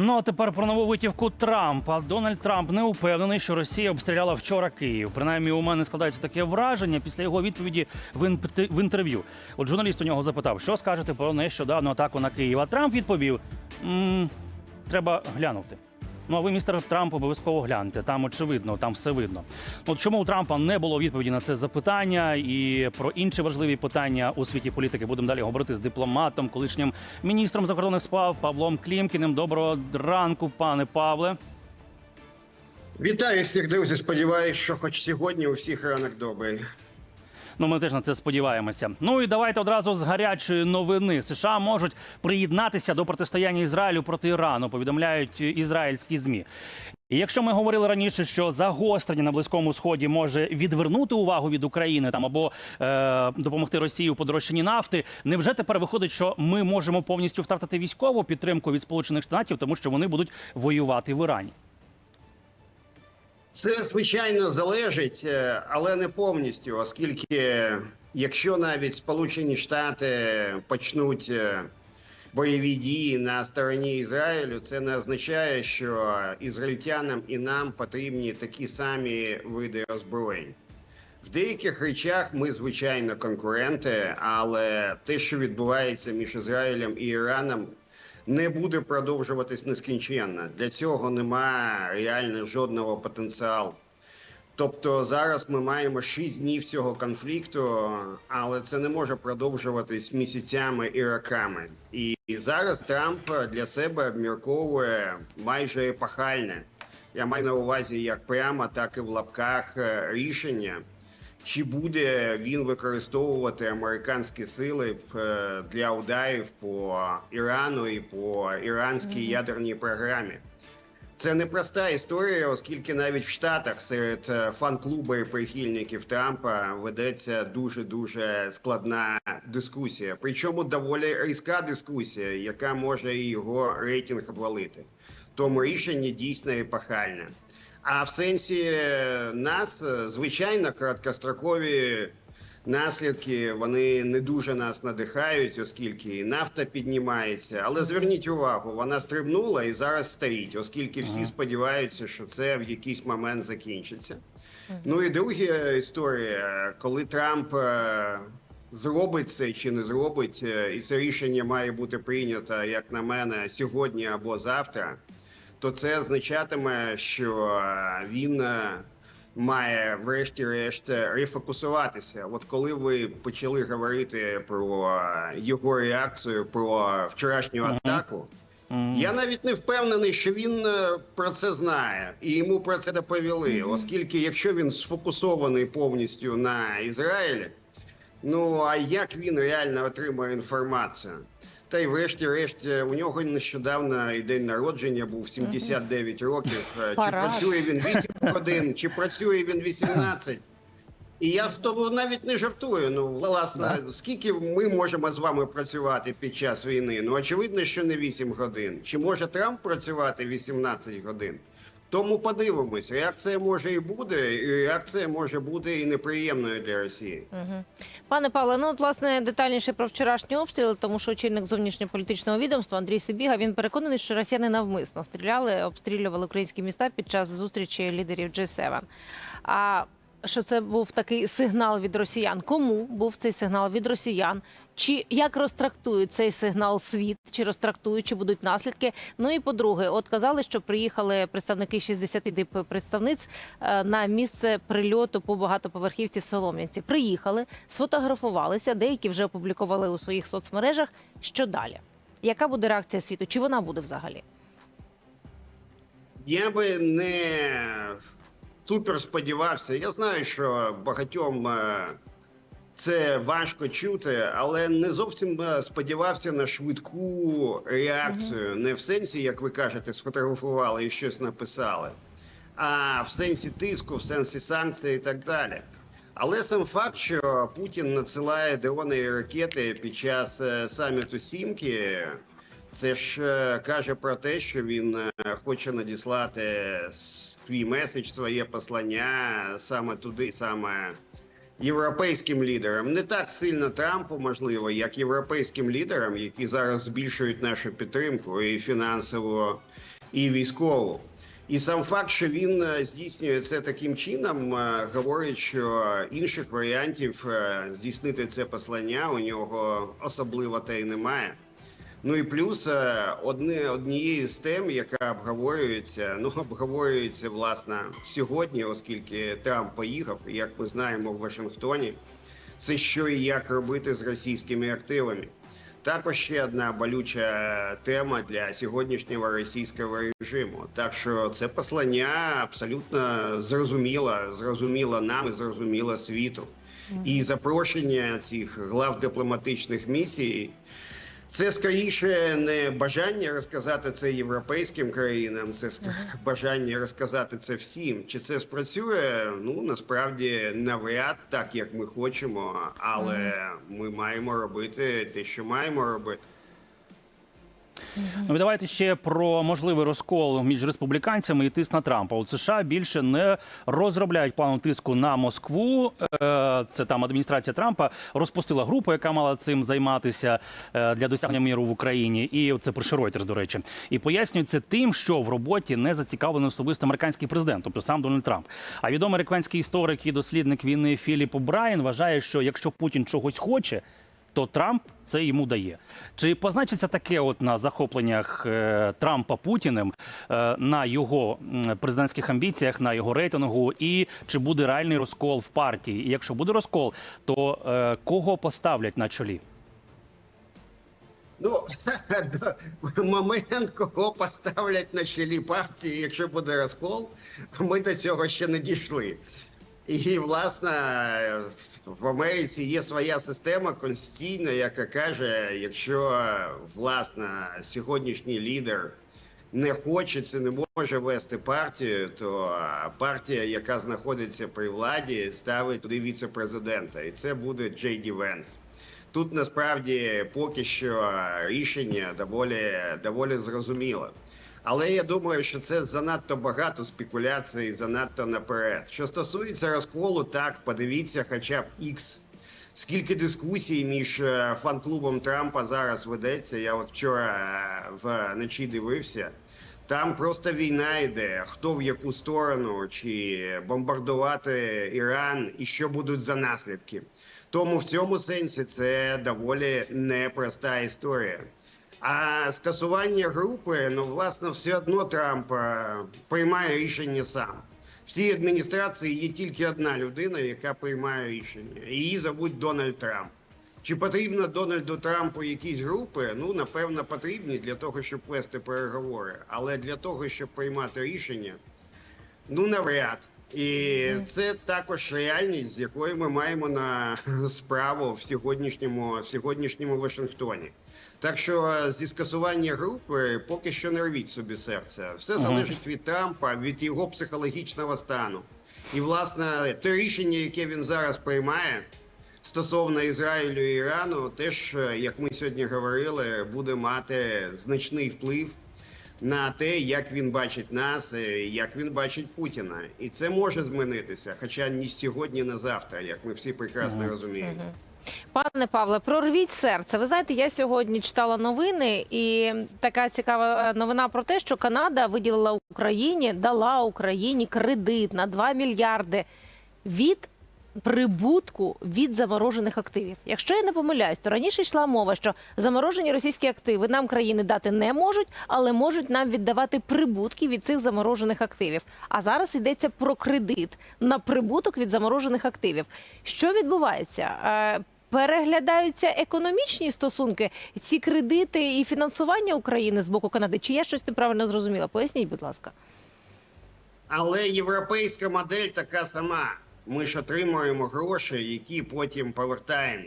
Ну а тепер про нову витівку Трампа. Дональд Трамп не упевнений, що Росія обстріляла вчора Київ. Принаймні, у мене складається таке враження після його відповіді в, інтерв'ю. От журналіст у нього запитав, що скажете про нещодавну атаку на Київ. А Трамп відповів: «М, треба глянути. Ну а ви, містер Трамп, обов'язково гляньте. Там очевидно, там все видно. От чому у Трампа не було відповіді на це запитання і про інші важливі питання у світі політики будемо далі говорити з дипломатом, колишнім міністром закордонних справ Павлом Клімкіним. Доброго ранку, пане Павле. Вітаю всіх, друзі. Сподіваюсь, що хоч сьогодні у всіх ранок добрий. Ну, ми теж на це сподіваємося. Ну і давайте одразу з гарячої новини. США можуть приєднатися до протистояння Ізраїлю проти Ірану. Повідомляють ізраїльські змі. І якщо ми говорили раніше, що загострення на близькому сході може відвернути увагу від України там або е, допомогти Росії у подорожчанні нафти, невже тепер виходить, що ми можемо повністю втратити військову підтримку від Сполучених Штатів, тому що вони будуть воювати в Ірані? Це звичайно залежить, е, але не повністю, оскільки якщо навіть Сполучені Штати почнуть е, бойові дії на стороні Ізраїлю, це не означає, що ізраїльтянам і нам потрібні такі самі види озброєнь. В деяких речах ми звичайно конкуренти, але те, що відбувається між Ізраїлем і Іраном, не буде продовжуватись нескінченно. Для цього немає реально жодного потенціалу. Тобто зараз ми маємо 6 днів цього конфлікту, але це не може продовжуватись місяцями і роками. І зараз Трамп для себе обмірковує майже епохальне. Я маю на увазі як прямо, так і в лапках е, рішення. Чи буде він використовувати американські сили е, для ударів по Ірану і по іранській ядерній програмі? Це непроста історія, оскільки навіть в Штатах серед е, фан-клубу і прихильників Трампа ведеться дуже дуже складна дискусія. Причому доволі різка дискусія, яка може і його рейтинг обвалити. Тому рішення дійсно епохальне. А в сенсі нас, е, звичайно, короткострокові наслідки вони не дуже нас надихають, оскільки і нафта піднімається. Але зверніть увагу, вона стрибнула і зараз стоїть, оскільки всі сподіваються, що це в якийсь момент закінчиться. Ну і друга історія, коли Трамп е, зробить це чи не зробить, е, і це рішення має бути прийнято, як на мене, сьогодні або завтра то це означатиме, що е, він е, має, врешті-решт, рефокусуватися. От коли ви почали говорити про е, його реакцію, про вчорашню атаку. Я навіть не впевнений, що він е, про це знає, і йому про це доповіли, оскільки якщо він сфокусований повністю на Ізраїлі, ну а як він реально отримує інформацію? Та й врешті-решт е, у нього нещодавно і день народження був 79 років. Е, Чи працює він 8 годин, чи працює він 18? І я в тому навіть не жартую. Ну, власне, скільки ми можемо з вами працювати під час війни? Ну, очевидно, що не 8 годин. Чи може Трамп працювати 18 годин? Тому подивимось, реакція може і буде, і реакція може бути і неприємною для Росії. Пане Павле, ну от власне детальніше про вчорашні обстріли, тому що очільник зовнішньополітичного відомства Андрій Сибіга він переконаний, що росіяни навмисно стріляли, обстрілювали українські міста під час зустрічі лідерів G7. А що це був такий сигнал від росіян? Кому був цей сигнал від росіян? Чи як розтрактують цей сигнал світ? Чи розтрактують, чи будуть наслідки? Ну і по-друге, от казали, що приїхали представники 60 дип представниць е, на місце прильоту по багатоповерхівці в Солом'янці. Приїхали, сфотографувалися, деякі вже опублікували у своїх соцмережах. Що далі? Яка буде реакція світу? Чи вона буде взагалі? Я би не супер сподівався. Я знаю, що багатьом е, це важко чути, але не зовсім е, сподівався на швидку реакцію. Не в сенсі, як ви кажете, сфотографували і щось написали, а в сенсі тиску, в сенсі санкцій і так далі. Але сам факт, що Путін надсилає дрони і ракети під час е, саміту Сімки, це ж е, каже про те, що він хоче надіслати свій меседж, своє послання саме туди, саме європейським лідерам, не так сильно Трампу, можливо, як європейським лідерам, які зараз збільшують нашу підтримку і фінансову, і військову. І сам факт, що він е, здійснює це таким чином, е, говорить, що інших варіантів е, здійснити це послання у нього особливо та й немає. Ну і плюс е, одне однією з тем, яка обговорюється, ну обговорюється власне сьогодні, оскільки Трамп поїхав, як ми знаємо, в Вашингтоні, це що і як робити з російськими активами. Також ще одна болюча тема для сьогоднішнього російського режиму. Так що це послання абсолютно зрозуміло, зрозуміло нам і зрозуміло світу. І запрошення цих глав дипломатичних місій. Це скоріше не бажання розказати це європейським країнам, це бажання розказати це всім. Чи це спрацює? Ну насправді навряд так, як ми хочемо, але ми маємо робити те, що маємо робити. Ну давайте ще про можливий розкол між республіканцями і тиск на Трампа. У США більше не розробляють плану тиску на Москву. Е, Це там адміністрація Трампа розпустила групу, яка мала цим займатися е, для досягнення миру в Україні. І це про Reuters, до речі, і пояснюють це тим, що в роботі не зацікавлений особисто американський президент, тобто сам Дональд Трамп. А відомий американський історик і дослідник війни Філіп Брайан вважає, що якщо Путін чогось хоче то Трамп це йому дає. Чи позначиться таке от на захопленнях е, Трампа Путіним е, на його президентських амбіціях, на його рейтингу, і чи буде реальний розкол в партії? І якщо буде розкол, то е, кого поставлять на чолі? Ну момент, кого поставлять на чолі партії, якщо буде розкол, ми до цього ще не дійшли. І власне в Америці є своя система конституційна, яка каже, якщо власне сьогоднішній лідер не хоче, це не може вести партію, то партія, яка знаходиться при владі, ставить туди віце-президента, і це буде Джей Ді Венс. Тут насправді поки що рішення доволі, доволі зрозуміле. Але я думаю, що це занадто багато спекуляцій, занадто наперед. Що стосується розколу, так подивіться, хоча б X. Скільки дискусій між е, фан-клубом Трампа зараз ведеться. Я от вчора е, вночі дивився. Там просто війна йде. Хто в яку сторону, чи бомбардувати Іран, і що будуть за наслідки. Тому в цьому сенсі це доволі непроста історія. А скасування групи, ну власне, все одно Трамп е, приймає рішення сам. В цій адміністрації є тільки одна людина, яка приймає рішення. Її зовуть Дональд Трамп. Чи потрібно Дональду Трампу якісь групи? Ну, напевно, потрібні для того, щоб вести переговори. Але для того, щоб приймати рішення, ну навряд. І це також реальність, з якою ми маємо на справу в сьогоднішньому, в сьогоднішньому Вашингтоні. Так що зі скасування групи поки що не рвіть собі серце. Все залежить від Трампа, від його психологічного стану. І, власне, те рішення, яке він зараз приймає стосовно Ізраїлю і Ірану, теж, е, як ми сьогодні говорили, буде мати значний вплив на те, як він бачить нас, е, як він бачить Путіна. І це може змінитися, хоча ні сьогодні, ні завтра, як ми всі прекрасно розуміємо. Пане Павле, прорвіть серце. Ви знаєте, я сьогодні читала новини, і така цікава е, новина про те, що Канада виділила Україні, дала Україні кредит на 2 мільярди від прибутку від заморожених активів. Якщо я не помиляюсь, то раніше йшла мова, що заморожені російські активи нам країни дати не можуть, але можуть нам віддавати прибутки від цих заморожених активів. А зараз йдеться про кредит на прибуток від заморожених активів. Що відбувається? Е, Переглядаються економічні стосунки, ці кредити і фінансування України з боку Канади. Чи я щось неправильно зрозуміла? Поясніть, будь ласка. Але європейська модель така сама. Ми ж отримуємо гроші, які потім повертаємо.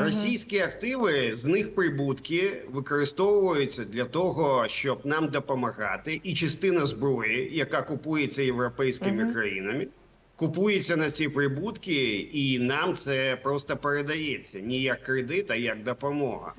Російські активи з них прибутки використовуються для того, щоб нам допомагати, і частина зброї, яка купується європейськими країнами, купується на ці прибутки, і нам це просто передається не як кредит, а як допомога.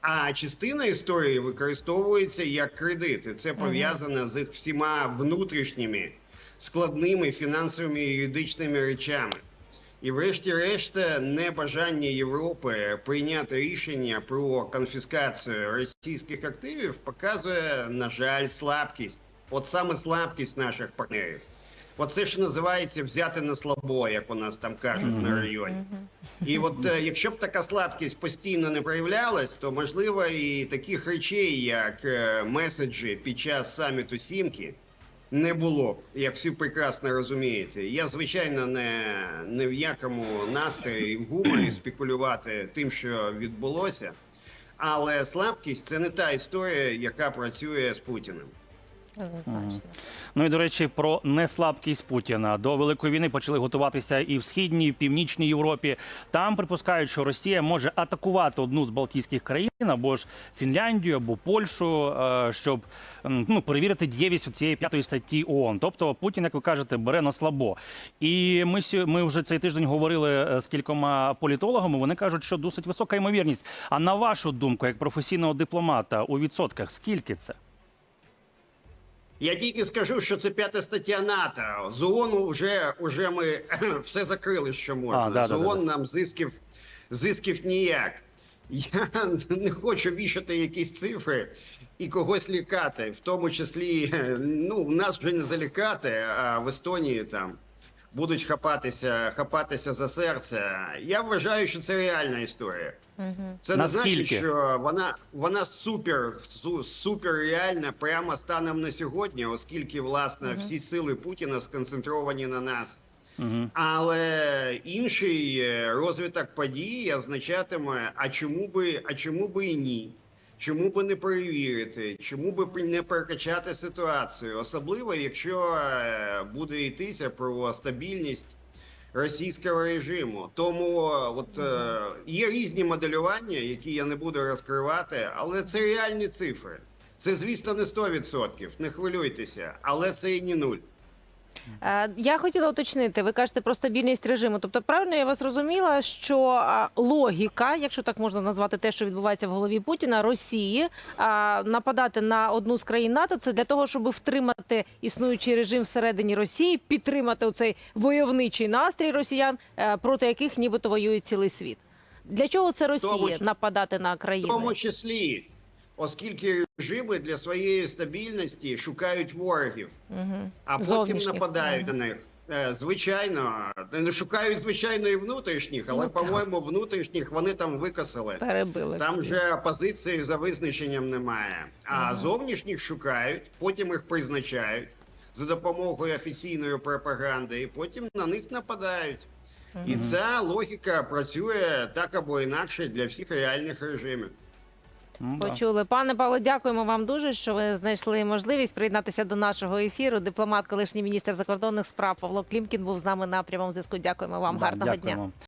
А частина історії використовується як кредит. І це пов'язано з їх всіма внутрішніми складними фінансовими і юридичними речами. І, врешті-решт, небажання Європи прийняти рішення про конфіскацію російських активів показує, на жаль, слабкість. От саме слабкість наших партнерів. Оце ж називається взяти на слабо, як у нас там кажуть на районі. І от е, якщо б така слабкість постійно не проявлялась, то можливо і таких речей, як е, меседжі під час саміту Сімки, не було б, як всі прекрасно розумієте. Я, звичайно, не, не в якому настрої і в гуморі спекулювати тим, що відбулося. Але слабкість це не та історія, яка працює з Путіним. Ну і до речі, про неслабкість Путіна до великої війни почали готуватися і в східній, і в північній Європі. Там припускають, що Росія може атакувати одну з Балтійських країн або ж Фінляндію, або Польщу, е, щоб ну перевірити дієвість цієї п'ятої статті ООН. Тобто Путін, як ви кажете, бере на слабо. І ми ми вже цей тиждень говорили е, з кількома політологами. Вони кажуть, що досить висока ймовірність. А на вашу думку, як професійного дипломата, у відсотках скільки це? Я тільки скажу, що це п'ята стаття НАТО. З ООН вже, вже ми все закрили, що можна. А, да, З да, да. нам зисків, зисків ніяк. Я не хочу вішати якісь цифри і когось лікати, в тому числі, ну, нас вже не залікати, а в Естонії там будуть хапатися, хапатися за серце. Я вважаю, що це реальна історія. Це не значить, що вона, вона супер, супер реальна прямо станом на сьогодні, оскільки власне всі сили Путіна сконцентровані на нас. Але інший е, розвиток подій означатиме, а чому би, а чому би і ні? Чому би не перевірити, чому би при- не прокачати ситуацію, особливо якщо е, буде йтися про стабільність російського режиму. Тому от е, є різні моделювання, які я не буду розкривати, але це реальні цифри. Це, звісно, не 100%, не хвилюйтеся, але це і не нуль. Е, Я хотіла уточнити, ви кажете про стабільність режиму. Тобто, правильно я вас зрозуміла, що логіка, якщо так можна назвати те, що відбувається в голові Путіна, Росії нападати на одну з країн НАТО, це для того, щоб втримати існуючий режим всередині Росії, підтримати оцей войовничий настрій росіян, е, проти яких нібито воює цілий світ. Для чого це Росія нападати на В тому числі, оскільки режими для своєї стабільності шукають ворогів, а потім Зовнішніх, нападають ага. на них. Е, Звичайно, не шукають звичайно і внутрішніх, але Ну, по-моєму, внутрішніх вони там викосили. Перебили Там всі. же позиції за визначенням немає. А зовнішніх шукають, потім їх призначають за допомогою офіційної пропаганди, і потім на них нападають. І ця логіка працює так або інакше для всіх реальних режимів. Ну, да. Почули. Пане Павло, дякуємо вам дуже, що ви знайшли можливість приєднатися до нашого ефіру. Дипломат, колишній міністр закордонних справ Павло Клімкін був з нами на прямому зв'язку. Дякуємо вам. Да, Гарного дня. дякуємо.